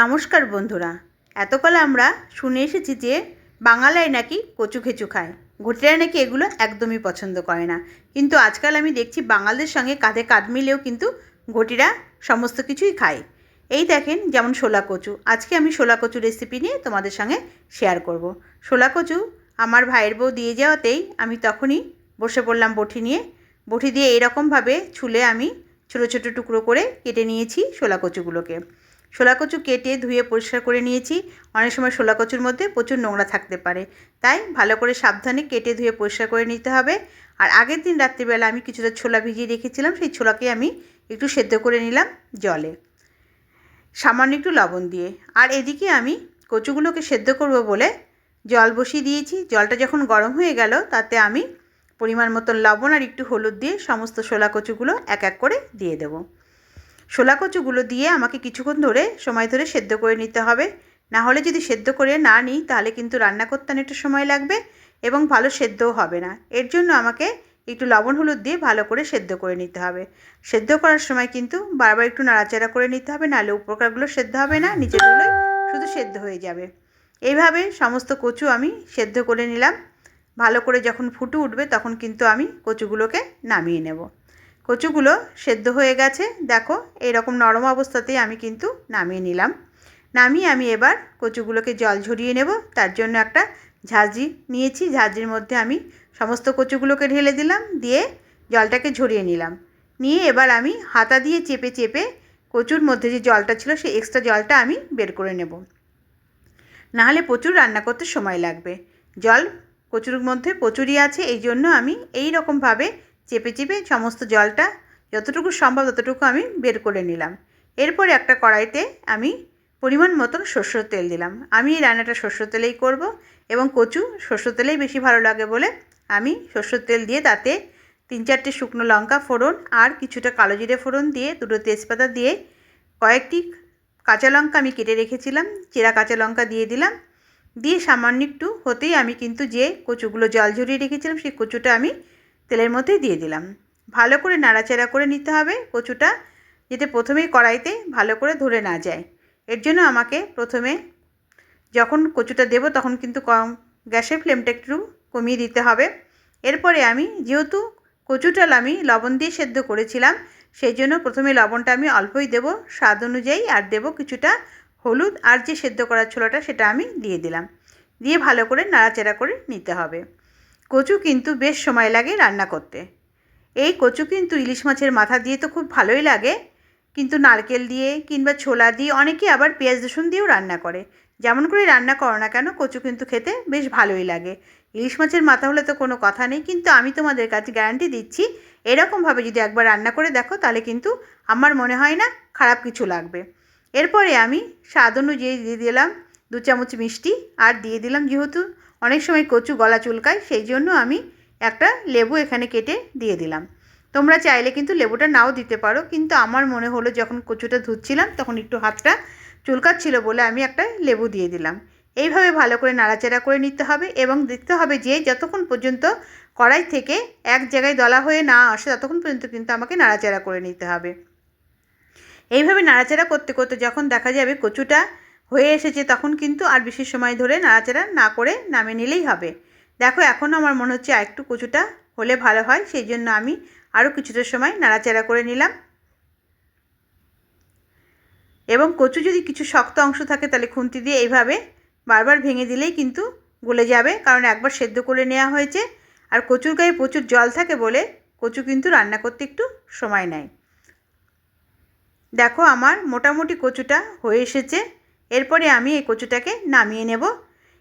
নমস্কার বন্ধুরা। এতকাল আমরা শুনে এসেছি যে বাঙালাই নাকি কচু খেচু খায়। ঘটিরা নাকি এগুলো একদমই পছন্দ করে না। কিন্তু আজকাল আমি দেখছি বাঙালদের সঙ্গে কাঁধে কাঁধ মিলেও কিন্তু ঘটিরা সমস্ত কিছুই খায়। এই দেখেন যেমন শোলা কচু। আজকে আমি শোলা কচু রেসিপি নিয়ে তোমাদের সঙ্গে শেয়ার করব। শোলা কচু আমার ভাইয়ের বউ দিয়ে যাওয়াতেই আমি তখনই বসে পড়লাম বটি নিয়ে। বটি দিয়ে এরকমভাবে ছুলে আমি ছোটো ছোটো টুকরো করে কেটে নিয়েছি শোলা কচুগুলোকে। শোলা কচু কেটে ধুয়ে পরিষ্কার করে নিয়েছি। অনেক সময় শোলা কচুর মধ্যে প্রচুর নোংরা থাকতে পারে। তাই ভালো করে সাবধানে কেটে ধুয়ে পরিষ্কার করে নিতে হবে। আর আগের দিন রাত্রিবেলা আমি কিছুটা ছোলা ভিজিয়ে রেখেছিলাম, সেই ছোলাকে আমি একটু সেদ্ধ করে নিলাম জলে। সামান্য একটু লবণ দিয়ে। আর এদিকে আমি কচুগুলোকে সেদ্ধ করব বলে জল বসিয়ে দিয়েছি। জলটা যখন গরম হয়ে গেল, তাতে আমি পরিমাণ মতন লবণ আর একটু হলুদ দিয়ে সমস্ত শোলা কচুগুলো এক এক করে দিয়ে দেবো। শোলা কচুগুলো দিয়ে আমাকে কিছুক্ষণ ধরে সময় ধরে সেদ্ধ করে নিতে হবে। না হলে যদি সেদ্ধ করে না নিই, তাহলে কিন্তু রান্না করতে অনেকটা সময় লাগবে এবং ভালো সেদ্ধও হবে না। এর জন্য আমাকে একটু লবণ, হলুদ দিয়ে ভালো করে সেদ্ধ করে নিতে হবে। সেদ্ধ করার সময় কিন্তু বারবার একটু নাড়াচাড়া করে নিতে হবে, নাহলে উপকারগুলো সেদ্ধ হবে না নিচেরগুলোই শুধু সেদ্ধ হয়ে যাবে। এইভাবে সমস্ত কচু আমি সেদ্ধ করে নিলাম। ভালো করে যখন ফুটে উঠবে, তখন কিন্তু আমি কচুগুলোকে নামিয়ে নেব। কচুগুলো সেদ্ধ হয়ে গেছে। দেখো এরকম নরম অবস্থাতেই আমি কিন্তু নামিয়ে নিলাম। নামিয়ে আমি এবার কচুগুলোকে জল ঝরিয়ে নেব। তার জন্য একটা ঝাঁঝরি নিয়েছি। ঝাঁঝরির মধ্যে আমি সমস্ত কচুগুলোকে ঢেলে দিলাম, দিয়ে জলটাকে ঝরিয়ে নিলাম। নিয়ে এবার আমি হাতা দিয়ে চেপে চেপে কচুর মধ্যে যে জলটা ছিল, সেই এক্সট্রা জলটা আমি বের করে নেব। নাহলে প্রচুর রান্না করতে সময় লাগবে। জল কচুর মধ্যে প্রচুরই আছে এই জন্য আমি এই রকমভাবে চেপে চেপে সমস্ত জলটা যতটুকু সম্ভব ততটুকু আমি বের করে নিলাম। এরপরে একটা কড়াইতে আমি পরিমাণ মতন সর্ষের তেল দিলাম। আমি এই রান্নাটা সর্ষের তেলেই করব এবং কচু সর্ষের তেলেই বেশি ভালো লাগে বলে আমি সর্ষের তেল দিয়ে তাতে তিন চারটে শুকনো লঙ্কা ফোড়ন আর কিছুটা কালো জিরে ফোড়ন দিয়ে দুটো তেজপাতা দিয়ে কয়েকটি কাঁচা লঙ্কা আমি কেটে রেখেছিলাম, চেরা কাঁচা লঙ্কা দিয়ে দিলাম। দিয়ে সামান্য একটু হতেই আমি কিন্তু যে কচুগুলো জল ঝরিয়ে রেখেছিলাম, সেই কচুটা আমি তেলের মধ্যেই দিয়ে দিলাম। ভালো করে নাড়াচাড়া করে নিতে হবে কচুটা, যাতে প্রথমেই কড়াইতে ভালো করে ধরে না যায়। এর জন্য আমাকে প্রথমে যখন কচুটা দেব তখন কিন্তু কম গ্যাসের ফ্লেমটা একটু কমিয়ে দিতে হবে। এরপরে আমি যেহেতু কচুটাল আমি লবণ দিয়ে সেদ্ধ করেছিলাম, সেই জন্য প্রথমে লবণটা আমি অল্পই দেব, স্বাদ অনুযায়ী, আর দেব কিছুটা হলুদ, আর যে সেদ্ধ করার ছোলাটা সেটা আমি দিয়ে দিলাম। দিয়ে ভালো করে নাড়াচাড়া করে নিতে হবে। কচু কিন্তু বেশ সময় লাগে রান্না করতে। এই কচু কিন্তু ইলিশ মাছের মাথা দিয়ে তো খুব ভালোই লাগে। কিন্তু নারকেল দিয়ে কিংবা ছোলা দিয়ে অনেকে আবার পেঁয়াজ রসুন দিয়েও রান্না করে। যেমন করে রান্না করো না কেন, কচু কিন্তু খেতে বেশ ভালোই লাগে। ইলিশ মাছের মাথা হলে তো কোনো কথা নেই, কিন্তু আমি তোমাদের কাছে গ্যারান্টি দিচ্ছি, এরকমভাবে যদি একবার রান্না করে দেখো, তাহলে কিন্তু আমার মনে হয় না খারাপ কিছু লাগবে। এরপরে আমি স্বাদ অনুযায়ী দিয়ে দিলাম দু চামচ মিষ্টি, আর দিয়ে দিলাম যেহেতু অনেক সময় কচু গলা চুলকায়, সেই জন্য আমি একটা লেবু এখানে কেটে দিয়ে দিলাম। তোমরা চাইলে কিন্তু লেবুটা নাও দিতে পারো, কিন্তু আমার মনে হলো যখন কচুটা ধুচ্ছিলাম তখন একটু হাতটা চুলকাচ্ছিল বলে আমি একটা লেবু দিয়ে দিলাম। এইভাবে ভালো করে নাড়াচাড়া করে নিতে হবে এবং দেখতে হবে যে যতক্ষণ পর্যন্ত কড়াই থেকে এক জায়গায় দলা হয়ে না আসে ততক্ষণ পর্যন্ত কিন্তু আমাকে নাড়াচাড়া করে নিতে হবে। এইভাবে নাড়াচাড়া করতে করতে যখন দেখা যাবে কচুটা হয়ে এসেছে তখন কিন্তু আর বেশি সময় ধরে নাড়াচাড়া না করে নামে নিলেই হবে। দেখো, এখনও আমার মনে হচ্ছে একটু কচুটা হলে ভালো হয়, সেই জন্য আমি আরও কিছুটা সময় নাড়াচাড়া করে নিলাম। এবং কচু যদি কিছু শক্ত অংশ থাকে তাহলে খুন্তি দিয়ে এইভাবে বারবার ভেঙে দিলেই কিন্তু গলে যাবে, কারণ একবার সেদ্ধ করে নেওয়া হয়েছে। আর কচুর গায়ে প্রচুর জল থাকে বলে কচু কিন্তু রান্না করতে একটু সময় নেয়। দেখো, আমার মোটামুটি কচুটা হয়ে এসেছে। এরপরে আমি এই কচুটাকে নামিয়ে নেব।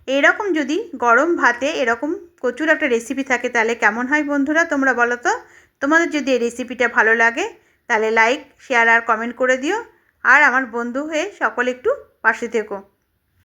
এরকম যদি গরম ভাতে এরকম কচুর একটা রেসিপি থাকে, তাহলে কেমন হয় বন্ধুরা তোমরা বলো তো? তোমাদের যদি এই রেসিপিটা ভালো লাগে, তাহলে লাইক শেয়ার আর কমেন্ট করে দিও। আর আমার বন্ধু হয়ে সকলে একটু পাশে থেকো।